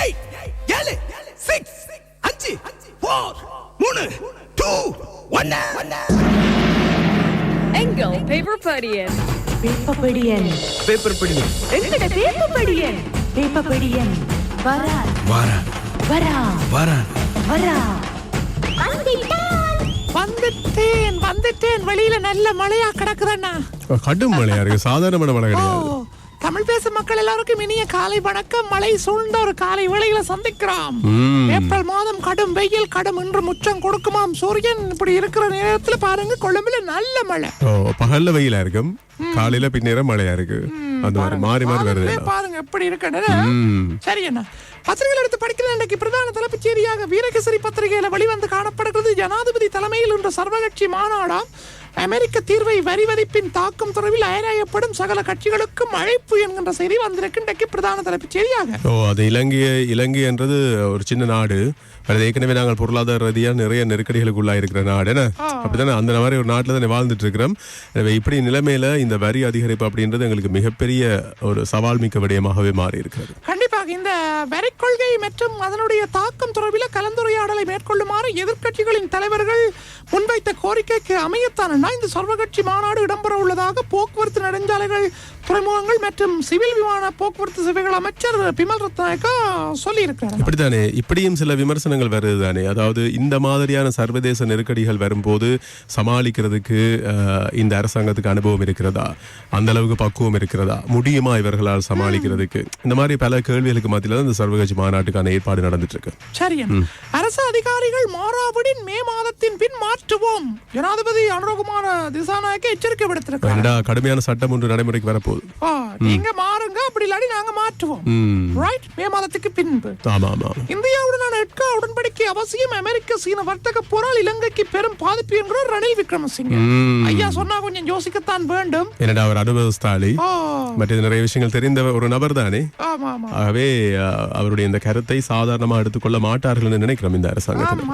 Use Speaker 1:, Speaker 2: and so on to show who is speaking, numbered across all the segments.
Speaker 1: Eight ஏழு six அஞ்சு four மூணு டூ ஒன்னு
Speaker 2: எங்கள் பேப்பர் படியன்
Speaker 3: வேப்பப்படியன்
Speaker 1: பேப்பர் படிங்க
Speaker 3: எங்கட வேப்பப்படியன் வேப்பப்படியன் வரா
Speaker 1: வாரா
Speaker 3: வரா
Speaker 1: வாரா
Speaker 3: வரா
Speaker 4: வந்துட்டேன் வந்துட்டேன். வெளியில நல்ல மழையா கிடக்குதண்ணா.
Speaker 5: கடும் மழையா இருக்கு. சாதாரணமான மழை கிடையாது.
Speaker 4: தமிழ் பேசும் மக்கள் எல்லாருக்கும் இனிய காலை வணக்கம். மழை சூழ்ந்த ஒரு காலை வேளையில சந்திக்கிறோம். ஏப்ரல் மாதம் கடும் வெயில் கடும் இன்று முச்சம் கொடுக்குமாம். சூரியன் இப்படி இருக்கிற நேரத்துல பாருங்க கொழும்புல நல்ல மழை.
Speaker 5: பகல்ல வெயிலா இருக்கும்? காலையில பின்னேரம் மழையா இருக்கு? அந்த மாதிரி மாறி மாறி வருது.
Speaker 4: பாருங்க எப்படி இருக்குன்னு. சரி எடுத்து படிக்கிற இன்றைக்கு பிரதான தலைப்புச் செய்தியாக வீரகேசரி பத்திரிகையில வெளிவந்து காணப்படுகிறது ஜனாதிபதி தலைமையில் இன்று சர்வகட்சி மாநாடாம். அமெரிக்க தீர்வை வரி விதிப்பின் தாக்கம் தொடர்பில் ஆராயப்படும் சகல கட்சிகளுக்கும் அழைப்பு என்கின்ற செய்தி வந்திருக்கு இன்றைக்கு பிரதான தலைப்புச் செய்தியாக
Speaker 5: ஓ அது இலங்கை இலங்கை என்றது ஒரு சின்ன நாடு. அது ஏற்கனவே நாங்கள் பொருளாதார ரீதியா நிறைய நெருக்கடிகளுக்குள்ளா இருக்கிற நாடு என்ன? அப்படித்தானே? அந்த மாதிரி ஒரு நாட்டில் தான் வாழ்ந்துட்டு இருக்கிறோம். எனவே இப்படி நிலைமையில இந்த வரி அதிகரிப்பு அப்படின்றது எங்களுக்கு மிகப்பெரிய ஒரு சவால் மிக்க விடயமாகவே மாறி இருக்கிறது
Speaker 4: கண்டிப்பாக இந்த வரி கொள்கை மற்றும் அதனுடைய தாக்கம் தொடர்பில் கலந்துரையாடலை மேற்கொள்ளுமாறு எதிர்க்கட்சிகளின் தலைவர்கள் முன்வைத்த கோரிக்கைக்கு அமையத்தானா. இந்த சர்வகட்சி மாநாடு இடம்பெற உள்ளதாக போக்குவரத்து நெடுஞ்சாலைகள் துறைமுகங்கள் மற்றும் சிவில் விமான போக்குவரத்து சேவைகள் அமைச்சர் பிமல் ரத்நாயக்கா சொல்லியிருக்கிறார்.
Speaker 5: இப்படித்தானே? இப்படியும் சில விமர்சனங்கள் வருது தானே அதாவது இந்த மாதிரியான சர்வதேச நெருக்கடிகள் வரும்போது சமாளிக்கிறதுக்கு இந்த அரசாங்கத்துக்கு அனுபவம் இருக்கிறதா? அந்த அளவுக்கு பக்குவம் இருக்கிறதா? முடியுமா இவர்களால் சமாளிக்கிறதுக்கு? இந்த மாதிரி பல கேள்விகளுக்கு மத்தியில தான் இந்த சர்வகட்சி மாநாட்டுக்கான ஏற்பாடு நடந்துட்டு இருக்கு
Speaker 4: சரி அரசு அதிகாரிகள் மாறாவிடின் மே மாதத்தின் பின் மாற்றுவோம். ஜனாதிபதி அனுரகுமார திசாநாயக்க எச்சரிக்கை விடுத்திருக்கிறார்.
Speaker 5: கடுமையான சட்டம் ஒன்று நடைமுறைக்கு வரப்போகுது.
Speaker 4: Oh. நீங்க மாறுங்க அப்படி இல்லாட்டி நாங்க மாற்றுவோம். ரைட் மே மாதத்துக்கு பின்பு. இந்தியாவுடனான எட்கா உடன்படிக்கை அவசியம். அமெரிக்க சீன வர்த்தக போரால் இலங்கைக்கு பெரும் பாதிப்பு என்கிறார் ரணில் விக்ரமசிங்க. ஐயா சொன்னா கொஞ்சம் யோசிக்கத்தான் வேண்டும்.
Speaker 5: என்னடா அவர் அனுபவஸ்தாலி
Speaker 4: ஓ
Speaker 5: மற்ற நிறைய விஷயங்கள் தெரிந்த ஒரு நபர் தானே? ஆகவே அவருடைய இந்த கருத்தை சாதாரணமா எடுத்துக்கொள்ள மாட்டார்கள் என்று நினைக்கிறோம் இந்த அரசாங்கத்தில்.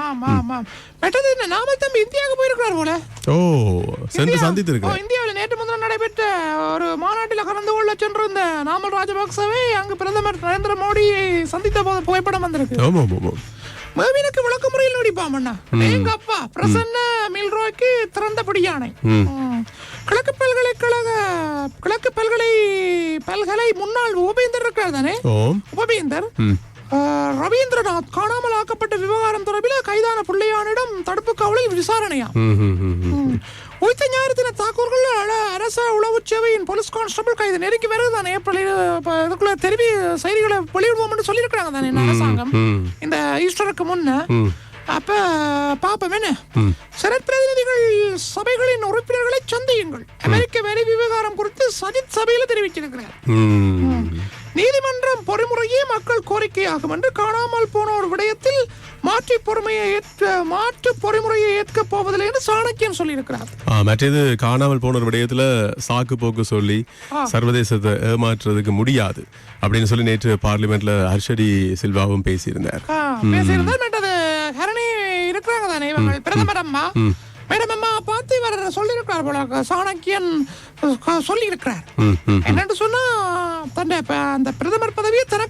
Speaker 4: மற்றது என்ன நாமல் தம்பி இந்தியாவுக்கு போயிருக்கிறார் போல.
Speaker 5: ஓ சென்று
Speaker 4: இந்தியா-
Speaker 5: சந்தித்து
Speaker 4: ஓ,
Speaker 5: இருக்கிறேன்
Speaker 4: இந்தியாவில் நேற்று முதல் நடைபெற்ற ஒரு மாநாட்டில் கலந்து கொள்ள சென்றிருந்த நாமல் ராஜபக்சவே அங்கு பிரதமர் நரேந்திர மோடியை சந்தித்த போது புகைப்படம் வந்திருக்கு.
Speaker 5: ஆமா ஆமா
Speaker 4: மேவினுக்கு விளக்க முறையில் நடிப்பாம் அண்ணா. எங்க அப்பா பிரசன்ன மில்ரோய்க்கு திறந்தபடி யானை. ம். கிழக்கு பல்கலைக்கழக கிழக்கு பல்கலை பல்கலை முன்னாள் உபேந்தர் இருக்கிறார் தானே? உபேந்தர். ரவீந்திரநாத் காணாமல் ஆக்கப்பட்ட விவகாரம் தொடர்பில் கைதான பிள்ளையானிடம் தடுப்பு காவலில் விசாரணையா உயிர்த்த ஞாயிறு தின தாக்கூர்கள் அரச உளவு சேவையின் போலீஸ் கான்ஸ்டபிள் கைது நெருங்கி வருது தானே? ஏப்ரல் இதுக்குள்ள தெரிவி செய்திகளை வெளியிடுவோம்னு சொல்லியிருக்கிறாங்க தானே அரசாங்கம். இந்த ஈஸ்டருக்கு முன்ன. அப்ப பாப்போம் என்ன? செனட் பிரதிநிதிகள் சபைகளின் உறுப்பினர்களை சந்தியுங்கள். அமெரிக்க வரி விவகாரம் குறித்து சஜித் சபையில் தெரிவிச்சிருக்கிறார். நீதிமன்றம் பொறிமுறையே மக்கள் கோரிக்கையாகும் என்று காணாமல் போனோர் விடயத்தில் மாற்றி பொறுமையை ஏற்க மாற்று பொறிமுறையை ஏற்கப் போவதில்லை என்று சாணக்கியன் சொல்லியிருக்கிறார்.
Speaker 5: மற்றது காணாமல் போன ஒரு விடயத்துல சாக்கு போக்கு சொல்லி சர்வதேசத்தை ஏமாற்றுறதுக்கு முடியாது அப்படின்னு சொல்லி நேற்று பார்லிமெண்ட்ல ஹர்ஷடி சில்வாவும் பேசியிருந்தார்.
Speaker 4: ஆ, பேசியிருந்தா நட்டது ஹரணி இருக்கிறாங்க தானே இவங்க பிரதமர் அம்மா. மேடம் அம்மா பார்த்து இவர் சொல்லியிருக்கிறார் போல சாணக்கியன் சொல்லி இருக்கிறார்
Speaker 5: ம், ம்,
Speaker 4: என்னன்னு சொன்னா தன்னை அந்த பிரதமர் பதவியை தனக்கு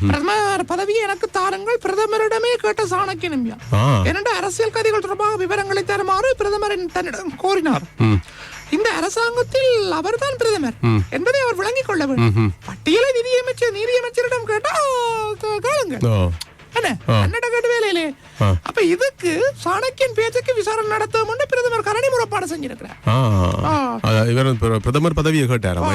Speaker 4: பிரதமர் பதவியை எனக்கு தாருங்கள். பிரதமரிடமே கேட்ட சாணக்கியன் எம்பியா
Speaker 5: ஆ.
Speaker 4: இரண்டு அரசியல் கைதிகள் தொடர்பாக விவரங்களை தருமாறு பிரதமரின் தன்னிடம் கோரினார். இந்த அரசாங்கத்தில் அவர்தான் பிரதமர் என்பதை அவர் விளங்கிக் கொள்ள வேண்டும். பட்டியலை நிதியமைச்சர் நீதியமைச்சரிடம் கேட்டா கேளுங்க. அப்ப இதுக்கு சாணக்கியன் பேச்சுக்கு விசாரணை நடத்தும் பிரதமர் கரணி முறைப்பாடு செஞ்சிருக்கிறார்.
Speaker 5: பிரதமர் பதவியை கேட்டாராமா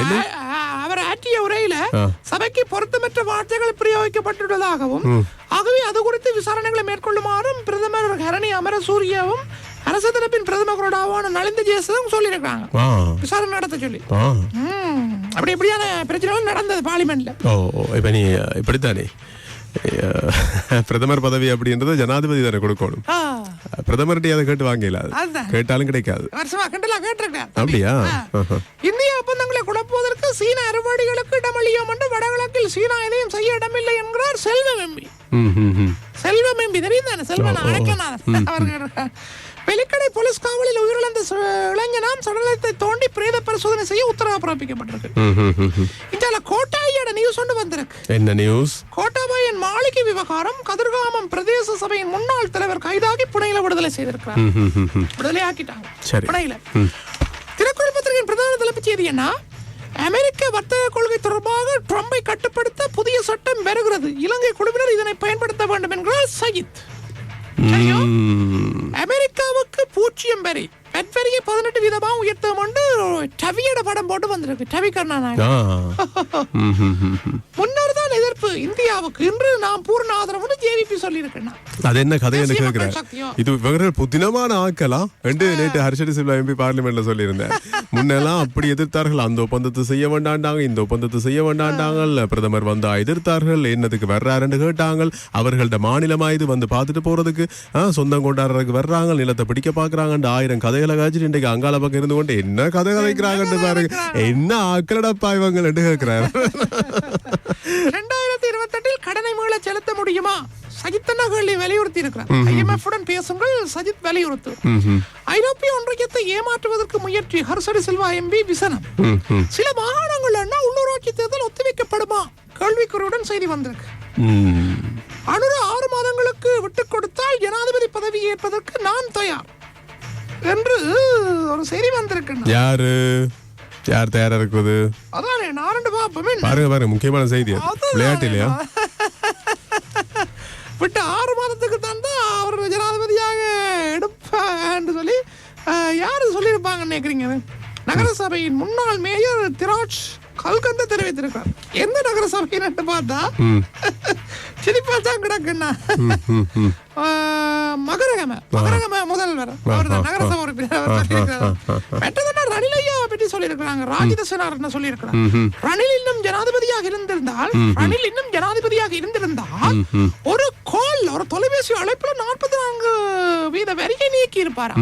Speaker 4: சபைக்கு பொருத்தமற்ற வார்த்தைகள் பிரயோகிக்கப்பட்டுள்ளதாகவும் ஆகவே அது குறித்து விசாரணைகளை மேற்கொள்ளுமாறும் பிரதமர் ஹரணி அமரசூரியவும் அரசு தரப்பின் கொறடாவான நலிந்த ஜேசனும் சொல்லியிருக்காங்க விசாரணை நடத்த சொல்லி. அப்படி இப்படியான பிரச்சனைகள் நடந்தது பார்லிமெண்ட்ல.
Speaker 5: ஓ இப்ப நீ இப்படித்தானே? பிரதமர் பதவி அப்படின்றது ஜனாதிபதி தானே கொடுக்கணும். பிரதமர்கிட்ட அதை கேட்டு வாங்கல. கேட்டாலும் கிடைக்காது.
Speaker 4: வருஷமா கண்டலா கேட்டிருக்கேன்
Speaker 5: அப்படியா?
Speaker 4: சீன அறுவடைகளுக்கு இடமளியும் என்று வடகிழக்கில் சீனா எதையும் செய்ய இடமில்லை என்கிறார் செல்வம் எம்பி
Speaker 5: ம், ம், ம்.
Speaker 4: செல்வம் எம்பி தெரியும் தானே செல்வன் அழைக்கனார் அவர்கள். வெளிக்கடை போலீஸ் காவலில் உயிரிழந்த இளைஞனாம் சடலத்தை தோண்டி பிரேத பரிசோதனை செய்ய உத்தரவு பிறப்பிக்கப்பட்டிருக்கு. இந்தியால கோட்டாயோட நியூ நியூஸ் ஒன்று வந்திருக்கு.
Speaker 5: என்ன நியூஸ்
Speaker 4: கோட்டாபாயின் மாளிகை விவகாரம் கதிர்காமம் பிரதேச சபையின் முன்னாள் தலைவர் கைதாகி புனையில விடுதலை செய்திருக்கிறார். விடுதலை ஆக்கிட்டாங்க. புனையில திரைக்குறள் பத்திரிகையின் பிரதான தலைப்புச் செய்தி என்ன? அமெரிக்க வர்த்தக கொள்கை தொடர்பாக ட்ரம்பை கட்டுப்படுத்த புதிய சட்டம் வருகிறது. இலங்கை குழுவினர் இதனை பயன்படுத்த வேண்டும் என்கிறார் சரியோ? அமெரிக்காவுக்கு பூஜ்ஜியம் வரி வெட் வரியை பதினெட்டு வீதமா உயர்த்தும் கொண்டு டவியோட படம் போட்டு வந்திருக்கு. டவி
Speaker 5: ம்.
Speaker 4: முன்னர் தான் எதிர்ப்பு இந்தியாவுக்கு இன்று நாம் பூர்ண ஆதரவுன்னு ஜேவிபி சொல்லியிருக்கேன்
Speaker 5: அது என்ன கதை
Speaker 4: மக்கள்
Speaker 5: கேட்கிறேன்? இது இவர்கள் புதினமான ஆக்கலாம் ரெண்டு நேற்று ஹர்ஷடி சில்வா எம்பி பார்லிமெண்ட்ல சொல்லியிருந்தேன் முன்னெல்லாம் அப்படி எதிர்த்தார்கள். அந்த ஒப்பந்தத்தை செய்ய வேண்டாண்டாங்க இந்த ஒப்பந்தத்தை செய்ய வேண்டாண்டாங்க பிரதமர் வந்தா எதிர்த்தார்கள். என்னதுக்கு வர்றாருன்னு கேட்டாங்க அவர்கள்ட்ட மாநிலமா இது வந்து பார்த்துட்டு போறதுக்கு சொந்தம் கொண்டாடுறதுக்கு வர்றாங்க நிலத்தை பிடிக்க பாக்குறாங்க ஆயிரம் கதைகளை காய்ச்சிட்டு இன்றைக்கு அங்கால பக்கம் இருந்து கொண்டு என்ன கதை கதைக்கிறாங்கன்னு பாருங்க. என்ன ஆக்கலடப்பா இவங்க கேட்கிறாரு.
Speaker 4: இருபத்தெட்டில் கடனை மீள செலுத்த முடியுமா? சஜித் நகர்களை வலியுறுத்தி இருக்கிறார் ஐஎம்எஃப் உடன் பேசுங்கள் சஜித் வலியுறுத்து. ஐரோப்பிய ஒன்றியத்தை ஏமாற்றுவதற்கு முயற்சி ஹர்ஷடி சில்வா எம்பி விசனம். சில மாகாணங்கள் உள்ளூராட்சி தேர்தல் ஒத்திவைக்கப்படுமா? கேள்விக்குறியுடன் செய்தி வந்திருக்கு. அனுர ஆறு மாதங்களுக்கு விட்டுக் கொடுத்தால் ஜனாதிபதி பதவி ஏற்பதற்கு நான் தயார் என்று ஒரு செய்தி வந்திருக்கு
Speaker 5: யாரு? யார் தயாரா இருக்குது?
Speaker 4: அதானே நான் ரெண்டு பாப்பமே
Speaker 5: பாருங்க பாருங்க முக்கியமான செய்தி. விளையாட்டு இல்லையா?
Speaker 4: விட்டு ஆறு மாதத்துக்கு தான் தான் அவர் ஜனாதிபதியாக எடுப்பான்னு சொல்லி யாரு சொல்லியிருப்பாங்கன்னு நினைக்கிறீங்க நகரசபையின் முன்னாள் மேயர் திராஜ் கல்கந்த தெரிவித்திருக்கிறார். எந்த நகரசபைன்னு பார்த்தா சிரிப்பா தான் கிடக்குண்ணா அஹ், மகரகம மகரகம முதல்வர். அவர் நகரசபை உறுப்பினர். மற்றதுன்னா சொல்லியிருக்கிறாங்க. ராஜித சேனார் என்ன சொல்லியிருக்கிறார்? ரணில் இன்னும் ஜனாதிபதியாக இருந்திருந்தால் ரணில் இன்னும் ஜனாதிபதியாக இருந்திருந்தால் ஒரு கால் ஒரு தொலைபேசி அழைப்புல நாற்பத்தி நான்கு வீத வரியை நீக்கி இருப்பாரா.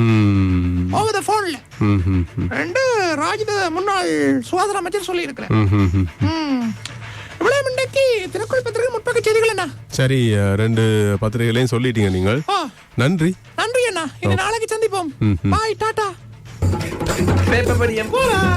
Speaker 4: ஓவர் த போன்ல. ரெண்டு ராஜித முன்னாள் சுகாதார அமைச்சர் சொல்லி இருக்கிறேன்
Speaker 5: ம், ம், ம்.
Speaker 4: இவ்வளவு இன்றைக்கு தினக்குள் பத்திரிகை முற்பக்க செய்திகள் என்ன?
Speaker 5: சரி ரெண்டு பத்திரிகைகளையும் சொல்லிட்டீங்க நீங்கள். நன்றி.
Speaker 4: நன்றி அண்ணா. இனி நாளைக்கு சந்திப்போம். பாய் டாடா.
Speaker 1: பேப்பர் படியம் போலாம்.